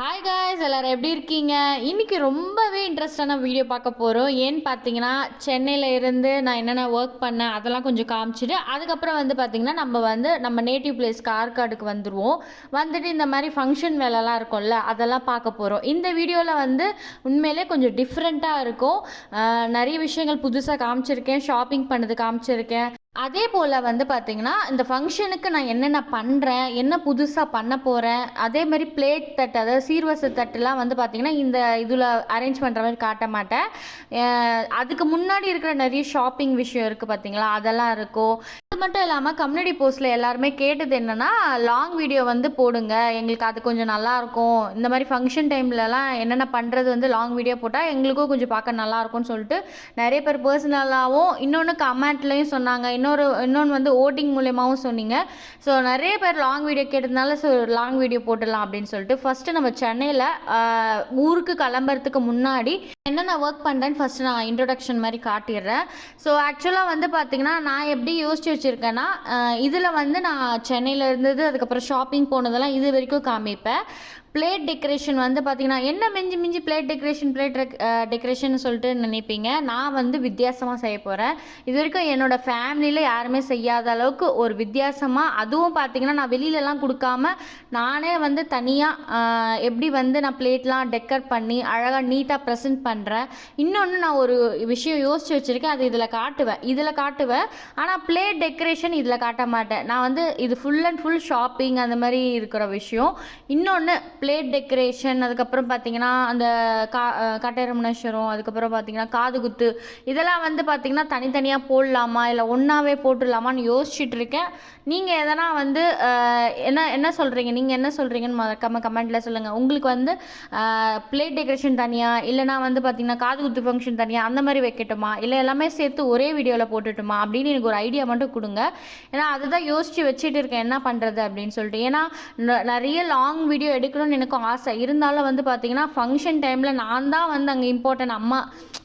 Hi guys எல்லாரும் எப்படி இருக்கீங்க? இன்றைக்கி ரொம்பவே இன்ட்ரெஸ்டான வீடியோ பார்க்க போகிறோம் ஏன்னு பார்த்தீங்கன்னா சென்னையில் இருந்து நான் என்னென்ன ஒர்க் பண்ணேன் அதெல்லாம் கொஞ்சம் காமிச்சிட்டு அதுக்கப்புறம் வந்து பார்த்திங்கன்னா நம்ம வந்து நம்ம நேட்டிவ் பிளேஸ் கார்காடுக்கு வந்துடுவோம் வந்துட்டு இந்த மாதிரி ஃபங்க்ஷன் வேலைலாம் இருக்கும்ல அதெல்லாம் பார்க்க போகிறோம் இந்த வீடியோவில் வந்து உண்மையிலே கொஞ்சம் டிஃப்ரெண்ட்டாக இருக்கும். நிறைய விஷயங்கள் புதுசாக காமிச்சிருக்கேன் ஷாப்பிங் பண்ணது காமிச்சிருக்கேன். அதே போல் வந்து பார்த்தீங்கன்னா இந்த ஃபங்க்ஷனுக்கு நான் என்னென்ன பண்ணுறேன் என்ன புதுசாக பண்ண போகிறேன் அதே மாதிரி பிளேட் தட்டு அதாவது சீர்வரிசை தட்டுலாம் வந்து பார்த்தீங்கன்னா இந்த இதில் அரேஞ்ச் பண்ணுற மாதிரி காட்ட மாட்டேன். அதுக்கு முன்னாடி இருக்கிற நிறைய ஷாப்பிங் விஷயம் இருக்குது பார்த்தீங்களா அதெல்லாம் இருக்கும். மட்டும் இல்லாமல் கம்யூனிட்டி போஸ்ட்டில் எல்லாருமே கேட்டது என்னென்னா லாங் வீடியோ வந்து போடுங்க. எங்களுக்கு அது கொஞ்சம் நல்லாயிருக்கும் இந்த மாதிரி ஃபங்க்ஷன் டைம்லலாம் என்னென்ன பண்ணுறது வந்து லாங் வீடியோ போட்டால் எங்களுக்கும் கொஞ்சம் பார்க்க நல்லா இருக்கும்னு சொல்லிட்டு நிறைய பேர் பர்சனலாகவும் இன்னொன்று கமெண்ட்லேயும் சொன்னாங்க. இன்னொரு இன்னொன்று வந்து ஓட்டிங் மூலியமாகவும் சொன்னீங்க. ஸோ நிறைய பேர் லாங் வீடியோ கேட்டதுனால ஸோ லாங் வீடியோ போட்டுடலாம். அப்படின்னு சொல்லிட்டு ஃபஸ்ட்டு நம்ம சென்னையில் ஊருக்கு கிளம்புறதுக்கு முன்னாடி என்னென்ன ஒர்க் பண்ணுறேன்னு ஃபஸ்ட்டு நான் இன்ட்ரொடக்ஷன் மாதிரி காட்டிடுறேன். ஸோ ஆக்சுவலாக வந்து பார்த்தீங்கன்னா நான் எப்படி யோசிச்சு வச்சுருக்கேன்னா இதில் வந்து நான் சென்னையில் இருந்தது அதுக்கப்புறம் ஷாப்பிங் போனதெல்லாம் இது வரைக்கும் காமிப்பேன். பிளேட் டெக்கரேஷன் வந்து பார்த்தீங்கன்னா என்ன மிஞ்சி மிஞ்சி பிளேட் டெக்கரேஷன் பிளேட் டெக்கரேஷன் சொல்லிட்டு நினைப்பீங்க? நான் வந்து வித்தியாசமாக செய்ய போகிறேன் இது வரைக்கும் என்னோடய ஃபேமிலியில் யாருமே செய்யாத அளவுக்கு ஒரு வித்தியாசமாக அதுவும் பார்த்தீங்கன்னா நான் வெளியிலலாம் கொடுக்காம நானே வந்து தனியாக எப்படி வந்து நான் பிளேட்லாம் டெக்கர் பண்ணி அழகாக நீட்டாக ப்ரெசென்ட் பண்ணுறேன் இன்னொன்று நான் ஒரு விஷயம் யோசிச்சு வச்சுருக்கேன் அது இதில் காட்டுவேன். இதில் காட்டுவேன் ஆனால் பிளேட் டெக்கரேஷன் இதில் காட்ட மாட்டேன். நான் வந்து இது ஃபுல் அண்ட் ஃபுல் ஷாப்பிங் அந்த மாதிரி இருக்கிற விஷயம். இன்னொன்று பிளேட் டெக்கரேஷன் அதுக்கப்புறம் பார்த்தீங்கன்னா அந்த கா கட்டைரமணேஸ்வரம் அதுக்கப்புறம் பார்த்தீங்கன்னா காதுகுத்து இதெல்லாம் வந்து பார்த்தீங்கன்னா தனித்தனியாக போடலாமா? இல்லை ஒன்றாவே போட்டுடலாமான்னு யோசிச்சுட்டு இருக்கேன். நீங்கள் எதனா வந்து என்ன என்ன சொல்கிறீங்க நீங்கள் என்ன சொல்கிறீங்கன்னு மறக்காம கமெண்ட்டில் சொல்லுங்கள் உங்களுக்கு வந்து பிளேட் டெக்கரேஷன் தனியாக இல்லைனா வந்து பார்த்தீங்கன்னா காதுகுத்து ஃபங்க்ஷன் தனியாக அந்த மாதிரி வைக்கட்டுமா? இல்லை எல்லாமே சேர்த்து ஒரே வீடியோவில் போட்டுட்டுமா? அப்படின்னு எனக்கு ஒரு ஐடியா மட்டும் கொடுங்க. ஏன்னா அதுதான் யோசித்து வச்சுட்டு இருக்கேன். என்ன பண்ணுறது அப்படின்னு சொல்லிட்டு. ஏன்னா ந- நிறைய லாங் வீடியோ எடுக்கணும்னு எனக்கும் ஆசை. இருந்தாலும் வந்து பார்த்தீங்கன்னா ஃபங்க்ஷன் டைமில் நான் தான் வந்து அங்கே இம்பார்ட்டன்ட் அம்மா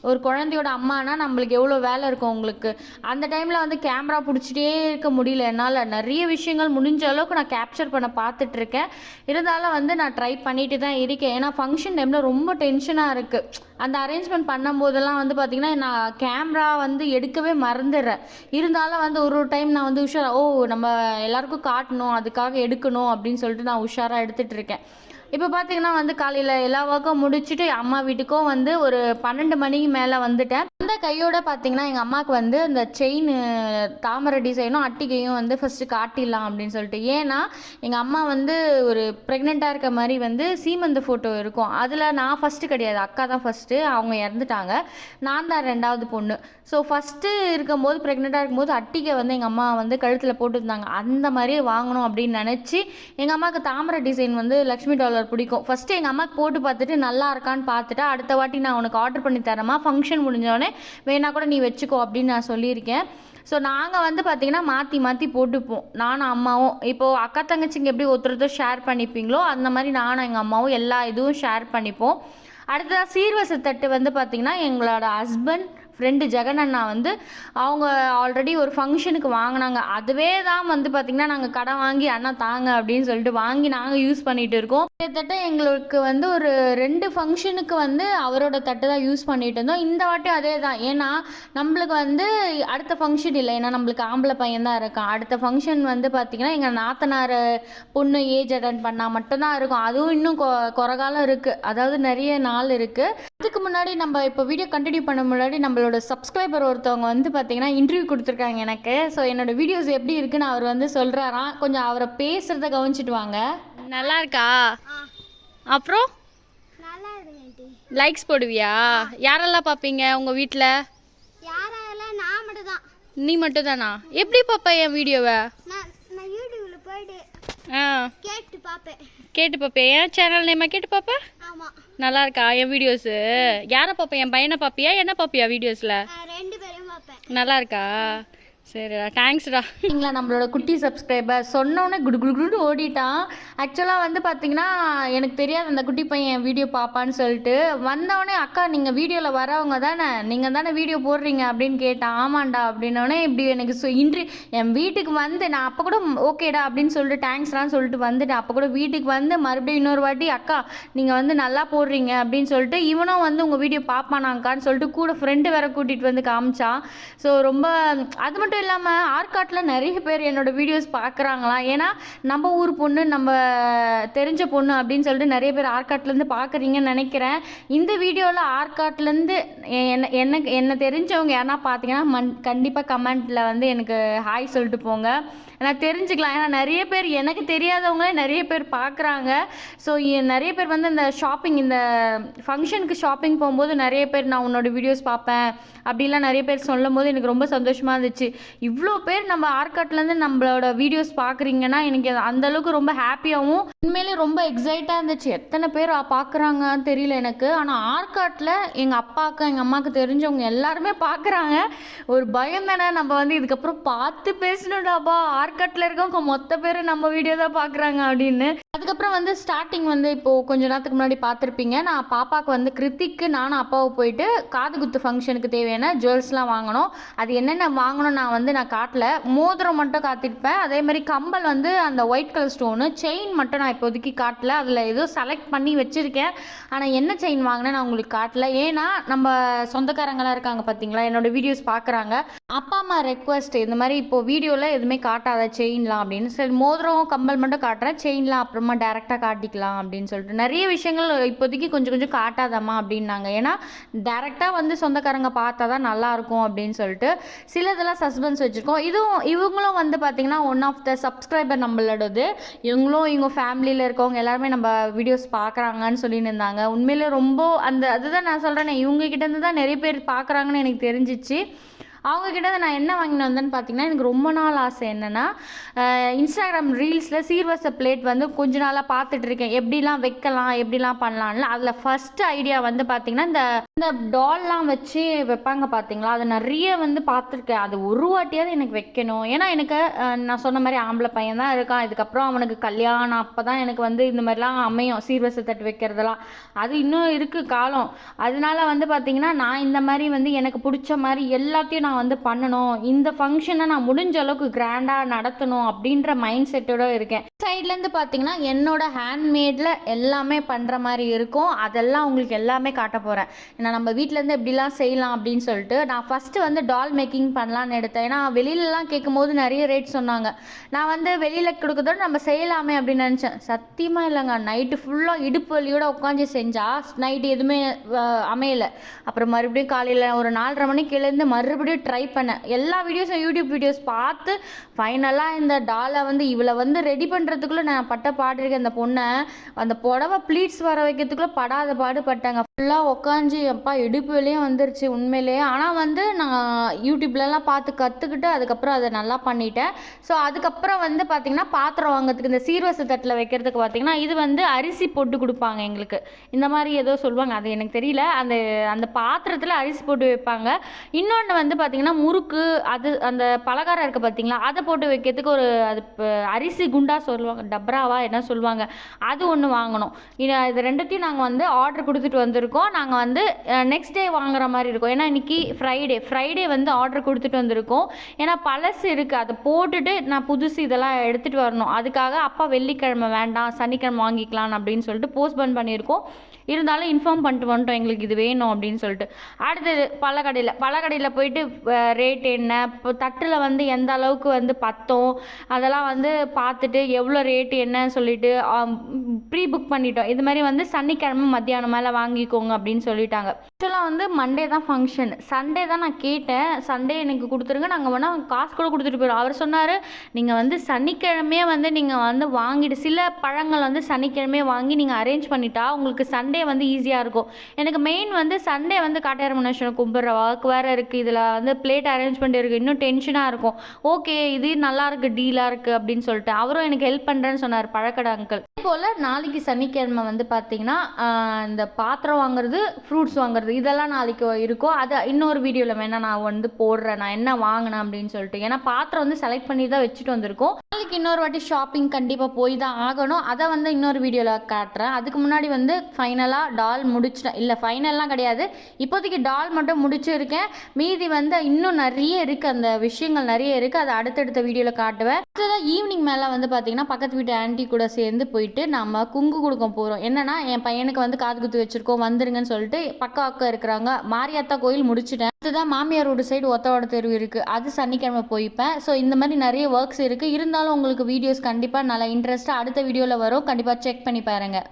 ஒரு குழந்தையோட அம்மானா நம்மளுக்கு எவ்வளோ வேலை இருக்கும் உங்களுக்கு? அந்த டைமில் வந்து கேமரா பிடிச்சிட்டே இருக்க முடியல. என்னால் நிறைய விஷயங்கள் முடிஞ்ச அளவுக்கு நான் கேப்சர் பண்ண பார்த்துட்ருக்கேன் இருந்தாலும் வந்து நான் ட்ரை பண்ணிட்டு தான் இருக்கேன். ஏன்னா ஃபங்க்ஷன் டைமில் ரொம்ப டென்ஷனாக இருக்குது அந்த அரேஞ்ச்மெண்ட் பண்ணும்போதெல்லாம் வந்து பார்த்திங்கன்னா நான் கேமரா வந்து எடுக்கவே மறந்துடுறேன். இருந்தாலும் வந்து ஒரு ஒரு டைம் நான் வந்து உஷாரா ஓ நம்ம எல்லாருக்கும் காட்டணும். அதுக்காக எடுக்கணும். அப்படின்னு சொல்லிட்டு நான் உஷாராக எடுத்துகிட்டு இருக்கேன். இப்போ பார்த்தீங்கன்னா வந்து காலையில் எல்லா ஒர்க்கும் முடிச்சுட்டு அம்மா வீட்டுக்கும் வந்து ஒரு பன்னெண்டு மணிக்கு மேலே வந்துட்டேன். அந்த கையோட பார்த்தீங்கன்னா எங்கள் அம்மாவுக்கு வந்து அந்த செயின் தாமரை டிசைனும் அட்டிகையும் வந்து ஃபஸ்ட்டு காட்டிடலாம் அப்படின்னு சொல்லிட்டு. ஏன்னா எங்கள் அம்மா வந்து ஒரு ப்ரெக்னெண்ட்டாக இருக்க மாதிரி வந்து சீமந்த ஃபோட்டோ இருக்கும். அதில் நான் ஃபஸ்ட்டு கிடையாது. அக்கா தான் ஃபஸ்ட்டு அவங்க இறந்துட்டாங்க. நான் தான் ரெண்டாவது பொண்ணு. ஸோ ஃபஸ்ட்டு இருக்கும்போது ப்ரெக்னெண்ட்டாக இருக்கும்போது அட்டிகை வந்து எங்கள் அம்மா வந்து கழுத்தில் போட்டுருந்தாங்க. அந்த மாதிரியே வாங்கணும் அப்படின்னு நினச்சி எங்கள் அம்மாவுக்கு தாமரை டிசைன் வந்து லக்ஷ்மி டாலர் பிடிக்கும். ஃபஸ்ட்டு எங்கள் அம்மாவுக்கு போட்டு பார்த்துட்டு நல்லா இருக்கான்னு பார்த்துட்டு அடுத்த வாட்டி நான் உனக்கு ஆர்டர் பண்ணி தரமா ஃபங்க்ஷன் முடிஞ்சோடனே வேணா கூட நீ வச்சுக்கோ அப்படின்னு நான் சொல்லியிருக்கேன். ஸோ நாங்கள் வந்து பார்த்திங்கன்னா மாற்றி மாற்றி போட்டுப்போம். நானும் அம்மாவும். இப்போது அக்கா தங்கச்சிங்க எப்படி ஒருத்தர் ஷேர் பண்ணிப்பீங்களோ அந்த மாதிரி நானும் எங்கள் அம்மாவும் எல்லா இதுவும் ஷேர் பண்ணிப்போம். அடுத்ததாக சீர்வரிசை தட்டு வந்து பார்த்திங்கன்னா எங்களோட ஹஸ்பண்ட் ஃப்ரெண்டு ஜெகன் அண்ணா வந்து அவங்க ஆல்ரெடி ஒரு ஃபங்க்ஷனுக்கு வாங்கினாங்க. அதுவே தான் வந்து பார்த்திங்கன்னா நாங்கள் கடன் வாங்கி அண்ணா தாங்க அப்படின்னு சொல்லிட்டு வாங்கி நாங்கள் யூஸ் பண்ணிகிட்டு இருக்கோம். கிட்டத்தட்ட எங்களுக்கு வந்து ஒரு ரெண்டு ஃபங்க்ஷனுக்கு வந்து அவரோட தட்டு தான் யூஸ் பண்ணிகிட்டு இருந்தோம். இந்த வாட்டி அதே தான். ஏன்னா நம்மளுக்கு வந்து அடுத்த ஃபங்க்ஷன் இல்லை. ஏன்னா நம்மளுக்கு ஆம்பளை பையன் தான் இருக்கான். அடுத்த ஃபங்க்ஷன் வந்து பார்த்திங்கன்னா எங்கள் நாத்தனார் பொண்ணு ஏஜ் அட்டன் பண்ணால் மட்டும்தான் இருக்கும். அதுவும் இன்னும் கொ குறகாலம் இருக்குது அதாவது நிறைய நாள் இருக்குது அதுக்கு முன்னாடி நம்ம இப்போ வீடியோ கண்டினியூ பண்ண முன்னாடி நம்மளோட சப்ஸ்கிரைபர் ஒருத்தவங்க வந்து பார்த்தீங்கன்னா இன்டர்வியூ கொடுத்துருக்காங்க எனக்கு. ஸோ என்னோட வீடியோஸ் எப்படி இருக்குன்னு அவர் வந்து சொல்கிறாராம் கொஞ்சம் அவரை பேசுகிறத கவனிச்சிட்டு வாங்க நல்லா இருக்கா அப்புறம் லைக்ஸ் போடுவியா? யாரெல்லாம் பார்ப்பீங்க உங்கள் வீட்டில் நீ மட்டும் தானா எப்படி பார்ப்ப என் வீடியோவை ஆ. கேட்டு பார்ப்பேன் கேட்டு பார்ப்பேன் என் சேனல் நேமா கேட்டு பார்ப்ப நல்லா இருக்கா என் வீடியோஸு யாரை பார்ப்பேன் என் பையனை பார்ப்பியா என்ன பார்ப்பியா வீடியோஸில் நல்லா இருக்கா சரிடா தேங்க்ஸ்டா நீங்களா நம்மளோட குட்டி சப்ஸ்கிரைபர் சொன்னோன்னே குடு குடு குடுன்னு ஓடிட்டான். ஆக்சுவலாக வந்து பார்த்தீங்கன்னா எனக்கு தெரியாது அந்த குட்டி பையன் வீடியோ பார்ப்பான்னு சொல்லிட்டு. வந்தவொடனே அக்கா நீங்கள் வீடியோவில் வரவங்க தானே? நீங்கள் தானே வீடியோ போடுறீங்க? அப்படின்னு கேட்டான். ஆமாண்டா அப்படின்னோடனே இப்படி எனக்கு சொ இன்று என் வீட்டுக்கு வந்து நான் அப்போ கூட ஓகேடா அப்படின்னு சொல்லிட்டு தேங்க்ஸ்டான்னு சொல்லிட்டு வந்துட்டேன். அப்போ கூட வீட்டுக்கு வந்து மறுபடியும் இன்னொரு வாட்டி அக்கா நீங்கள் வந்து நல்லா போடுறீங்க அப்படின்னு சொல்லிட்டு இவனும் வந்து உங்கள் வீடியோ பார்ப்பானாங்கான்னு சொல்லிட்டு கூட ஃப்ரெண்டு வேற கூட்டிகிட்டு வந்து காமிச்சான். ஸோ ரொம்ப அது மட்டும் மட்டும் இல்லாமல் ஆர்காட்டில் நிறைய பேர் என்னோட வீடியோஸ் பார்க்குறாங்களாம் ஏன்னா நம்ம ஊர் பொண்ணு நம்ம தெரிஞ்ச பொண்ணு அப்படின்னு சொல்லிட்டு நிறைய பேர் ஆர்காட்லேருந்து பார்க்குறீங்கன்னு நினைக்கிறேன். இந்த வீடியோவில் ஆர்காட்லேருந்து என்ன என்ன என்ன தெரிஞ்சவங்க யாருன்னா பார்த்தீங்கன்னா மண் கண்டிப்பாக கமெண்ட்டில் வந்து எனக்கு ஹாய் சொல்லிட்டு போங்க. நான் தெரிஞ்சுக்கலாம். ஏன்னா நிறைய பேர் எனக்கு தெரியாதவங்களே நிறைய பேர் பார்க்குறாங்க ஸோ நிறைய பேர் வந்து இந்த ஷாப்பிங் இந்த ஃபங்க்ஷனுக்கு ஷாப்பிங் போகும்போது நிறைய பேர் நான் உன்னோட வீடியோஸ் பார்ப்பேன் அப்படிலாம் நிறைய பேர் சொல்லும் போது எனக்கு ரொம்ப சந்தோஷமாக இருந்துச்சு. இவ்வளோ பேர் நம்ம ஆர்காட்லேருந்து நம்மளோட வீடியோஸ் பார்க்குறீங்கன்னா எனக்கு அந்தளவுக்கு அந்த அளவுக்கு ரொம்ப ஹாப்பியாகவும் உண்மையிலே ரொம்ப எக்ஸைட்டாக இருந்துச்சு. எத்தனை பேர் பார்க்குறாங்கன்னு தெரியல எனக்கு. ஆனால் ஆர்காட்டில் எங்கள் அப்பாவுக்கு எங்கள் அம்மாவுக்கு தெரிஞ்சவங்க எல்லாருமே பார்க்குறாங்க ஒரு பயம் தானே நம்ம வந்து இதுக்கப்புறம் பார்த்து பேசணும்டாப்பா. ஆர்காட்டில் இருக்கவங்க மொத்த பேர் நம்ம வீடியோ தான் பார்க்குறாங்க அப்படின்னு. அதுக்கப்புறம் வந்து ஸ்டார்டிங் வந்து இப்போது கொஞ்ச நேரத்துக்கு முன்னாடி பார்த்துருப்பீங்க. நான் பாப்பாவுக்கு வந்து கிருத்திக்கு நானும் அப்பாவை போயிட்டு காது குத்து ஃபங்க்ஷனுக்கு தேவையான ஜுவல்ஸ்லாம் வாங்கணும். அது என்னென்ன வாங்கணும் நான் வந்து நான் காட்டல. மோதிரம் மட்டும் காத்திருப்பேன். அதே மாதிரி கம்பல் வந்து அந்த ஒயிட் கலர் ஸ்டோனு செயின் மட்டும் நான் இப்போதைக்கு காட்டல. அதில் ஏதோ செலக்ட் பண்ணி வச்சுருக்கேன். ஆனால் என்ன செயின் வாங்கினேன் நான் உங்களுக்கு காட்டல. ஏன்னா நம்ம சொந்தக்காரங்களாம் இருக்காங்க பார்த்தீங்களா என்னோட வீடியோஸ் பார்க்குறாங்க அப்பா அம்மா ரெக்வஸ்ட் இந்த மாதிரி இப்போ வீடியோவில் எதுவுமே காட்டாத செயின்லாம் அப்படின்னு. சரி மோதிரம் கம்பல் மட்டும் காட்டுறேன். செயின்லாம் அப்புறம் டேரெக்டாக காட்டிக்கலாம் அப்படின்னு சொல்லிட்டு. நிறைய விஷயங்கள் இப்போதைக்கு கொஞ்சம் கொஞ்சம் காட்டாதம்மா அப்படின்னாங்க. ஏன்னா டேரெக்டாக வந்து சொந்தக்காரங்க பார்த்தா தான் நல்லாயிருக்கும் அப்படின்னு சொல்லிட்டு சிலதெல்லாம் சஸ்பென்ஸ் வச்சுருக்கோம். இதுவும் இவங்களும் வந்து பார்த்திங்கன்னா ஒன் ஆஃப் த சப்ஸ்கிரைபர் நம்மளோடது. இவங்களும் இவங்க ஃபேமிலியில் இருக்கவங்க எல்லாருமே நம்ம வீடியோஸ் பார்க்குறாங்கன்னு சொல்லின்னு இருந்தாங்க. உண்மையிலே ரொம்ப அந்த அதுதான் நான் சொல்கிறேனே இவங்க கிட்டேருந்து தான் நிறைய பேர் பார்க்குறாங்கன்னு எனக்கு தெரிஞ்சிச்சு. அவங்கக்கிட்ட இருந்து நான் என்ன வாங்கினு வந்தேன்னு பார்த்தீங்கன்னா எனக்கு ரொம்ப நாள் ஆசை என்னென்னா இன்ஸ்டாகிராம் ரீல்ஸில் சீர்வரிசை பிளேட் வந்து கொஞ்ச நாளாக பார்த்துட்டு இருக்கேன். எப்படிலாம் வைக்கலாம் எப்படிலாம் பண்ணலாம்ல அதில் ஃபஸ்ட்டு ஐடியா வந்து பார்த்தீங்கன்னா இந்த இந்த டால்லாம் வச்சு வைப்பாங்க பார்த்தீங்களா? அது நிறைய வந்து பார்த்துருக்கேன். அது ஒரு வாட்டியாவது எனக்கு வைக்கணும். ஏன்னா எனக்கு நான் சொன்ன மாதிரி ஆம்பளை பையன் தான் இருக்கான். இதுக்கப்புறம் அவனுக்கு கல்யாணம் அப்போ தான் எனக்கு வந்து இந்த மாதிரிலாம் அமையும். சீர்வரிசை தட்டு வைக்கிறதெல்லாம். அது இன்னும் இருக்குது காலம். அதனால வந்து பார்த்தீங்கன்னா நான் இந்த மாதிரி வந்து எனக்கு பிடிச்ச மாதிரி எல்லாத்தையும் நான் வந்து பண்ணணும். இந்த ஃபங்க்ஷனை நான் முடிஞ்ச அளவுக்கு கிராண்டாக நடத்தணும் அப்படின்ற மைண்ட் செட்டோட இருக்கேன் சைட்லேருந்து பார்த்தீங்கன்னா என்னோட ஹேண்ட்மேடில் எல்லாமே பண்ணுற மாதிரி இருக்கும். அதெல்லாம் உங்களுக்கு எல்லாமே காட்ட போகிறேன் ஏன்னா நம்ம வீட்டிலேருந்து எப்படிலாம் செய்யலாம் அப்படின்னு சொல்லிட்டு நான் ஃபஸ்ட்டு வந்து டால் மேக்கிங் பண்ணலான்னு எடுத்தேன். ஏன்னா வெளியிலலாம் கேட்கும்போது நிறைய ரேட் சொன்னாங்க. நான் வந்து வெளியில் கொடுக்குறதோட நம்ம செய்யலாமே அப்படின்னு நினச்சேன். சத்தியமாக இல்லைங்க. நைட்டு ஃபுல்லாக இடுப்பு வலியோட உட்காந்து செஞ்சால் நைட்டு எதுவுமே அமையலை. அப்புறம் மறுபடியும் காலையில் ஒரு நாலரை மணிக்கு எழுந்து மறுபடியும் ட்ரை பண்ணேன் எல்லா வீடியோஸும் யூடியூப் வீடியோஸ் பார்த்து ஃபைனலாக இந்த டாலை வந்து இவளை வந்து ரெடி பண்ணுறதுக்குள்ளே நான் பட்ட பாடிருக்கேன் அந்த பொண்ணை அந்த புடவை ப்ளீட்ஸ் வர வைக்கிறதுக்குள்ளே படாத பாடு பட்டாங்க. ஃபுல்லாக உக்காஞ்சி அப்பா இடுப்பு வலியும் வந்துருச்சு உண்மையிலேயே. ஆனால் வந்து நான் யூடியூப்லலாம் பார்த்து கற்றுக்கிட்டு அதுக்கப்புறம் அதை நல்லா பண்ணிட்டேன். ஸோ அதுக்கப்புறம் வந்து பார்த்திங்கன்னா பாத்திரம் வாங்குறதுக்கு இந்த சீர்வச தட்டில் வைக்கிறதுக்கு பார்த்திங்கன்னா இது வந்து அரிசி போட்டு கொடுப்பாங்க எங்களுக்கு. இந்த மாதிரி ஏதோ சொல்லுவாங்க. அது எனக்கு தெரியல. அந்த அந்த பாத்திரத்தில் அரிசி போட்டு வைப்பாங்க. இன்னொன்று வந்து பார்த்திங்கன்னா முறுக்கு அது அந்த பலகாரம் இருக்குது பார்த்தீங்களா அதை போட்டு வைக்கிறதுக்கு ஒரு அது அரிசி குண்டா சொல்லுவாங்க. டப்ராவா என்ன சொல்லுவாங்க. அது ஒன்று வாங்கணும். இது இது ரெண்டுத்தையும் நாங்கள் வந்து ஆர்டர் கொடுத்துட்டு வந்திருக்கோம். நாங்கள் வந்து நெக்ஸ்ட் டே வாங்குற மாதிரி இருக்கும். ஏன்னா இன்றைக்கி ஃப்ரைடே ஃப்ரைடே வந்து ஆர்டர் கொடுத்துட்டு வந்திருக்கோம். ஏன்னா பழசு இருக்குது அதை போட்டுட்டு நான் புதுசு இதெல்லாம் எடுத்துகிட்டு வரணும். அதுக்காக அப்பா வெள்ளிக்கிழமை வேண்டாம் சனிக்கிழமை வாங்கிக்கலாம் அப்படின்னு சொல்லிட்டு போஸ்ட்போன் பண்ணியிருக்கோம். இருந்தாலும் இன்ஃபார்ம் பண்ணிட்டு வந்துட்டோம் எங்களுக்கு இது வேணும் அப்படின்னு சொல்லிட்டு. அடுத்தது பழக்கடையில் பழக்கடையில் போயிட்டு ரேட் என்ன? இப்போ தட்டில் வந்து எந்த அளவுக்கு வந்து பத்தம்? அதெல்லாம் வந்து பார்த்துட்டு எவ்வளோ ரேட்டு என்னன்னு சொல்லிட்டு ப்ரீ புக் பண்ணிட்டோம். இது மாதிரி வந்து சனிக்கிழமை மத்தியானம் மேலே வாங்கிக்கோங்க அப்படின்னு சொல்லிட்டாங்க. ஆக்சுவலாக வந்து மண்டே தான் ஃபங்க்ஷன் சண்டே தான் நான் கேட்டேன். சண்டே எனக்கு கொடுத்துருங்க. நாங்கள் வேணால் காசு கூட கொடுத்துட்டு போயிடும் அவர் சொன்னார் நீங்கள் வந்து சனிக்கிழமையே வந்து நீங்கள் வந்து வாங்கிட்டு சில பழங்கள் வந்து சனிக்கிழமையே வாங்கி நீங்கள் அரேஞ்ச் பண்ணிட்டா உங்களுக்கு சண்டே வந்து ஈஸியாக இருக்கும். எனக்கு மெயின் வந்து சண்டே வந்து காட்டாயிரம் முனேஸ்வரன் கும்பிட்ற ஒர்க் வேறு இருக்குது இதில் வந்து பிளேட் அரேஞ்ச்மெண்ட் இருக்குது இன்னும் டென்ஷனாக இருக்கும். ஓகே இது நல்லாயிருக்கு டீலாக இருக்குது அப்படின்னு சொல்லிட்டு அவரும் எனக்கு ஹெல்ப் பண்ணுறேன்னு சொன்னார் பழக்கடை அங்கிள் அதே போல் நாளைக்கு சனிக்கிழமை வந்து பார்த்தீங்கன்னா இந்த பாத்திரம் வாங்குறது ஃப்ரூட்ஸ் வாங்குறது பண்ணுறது இதெல்லாம் நாளைக்கு இருக்கும் அதை இன்னொரு வீடியோவில் வேணால் நான் வந்து போடுறேன். நான் என்ன வாங்கினேன் அப்படின்னு சொல்லிட்டு. ஏன்னா பாத்திரம் வந்து செலக்ட் பண்ணி தான் வச்சுட்டு வந்திருக்கோம். நாளைக்கு இன்னொரு வாட்டி ஷாப்பிங் கண்டிப்பாக போய் தான் ஆகணும். அதை வந்து இன்னொரு வீடியோவில் காட்டுறேன். அதுக்கு முன்னாடி வந்து ஃபைனலாக டால் முடிச்சிட்டேன். இல்லை ஃபைனல்லாம் கிடையாது. இப்போதைக்கு டால் மட்டும் முடிச்சிருக்கேன். மீதி வந்து இன்னும் நிறைய இருக்குது அந்த விஷயங்கள் நிறைய இருக்குது அதை அடுத்தடுத்த வீடியோவில் காட்டுவேன். அடுத்ததான் ஈவினிங் மேலே வந்து பார்த்தீங்கன்னா பக்கத்து வீட்டு ஆன்ட்டி கூட சேர்ந்து போயிட்டு நம்ம குங்கு கொடுக்க போகிறோம் என்னன்னா என் பையனுக்கு வந்து காது குத்து வச்சிருக்கோம். வந்துருங்கன்னு சொல்லிட்டு பக்கா பக்கம் இருக்கிறாங்க. மாரியாத்தா கோயில் முடிச்சிட்டேன். அதுதான் மாமியார் ரோடு சைடு ஒத்தவாட தெருவு இருக்குது அது சனிக்கிழமை போய்ப்பேன். ஸோ இந்த மாதிரி நிறைய ஒர்க்ஸ் இருக்குது இருந்தாலும் உங்களுக்கு வீடியோஸ் கண்டிப்பாக நல்லா இன்ட்ரெஸ்ட்டாக அடுத்த வீடியோவில் வரும். கண்டிப்பாக செக் பண்ணி பாருங்கள்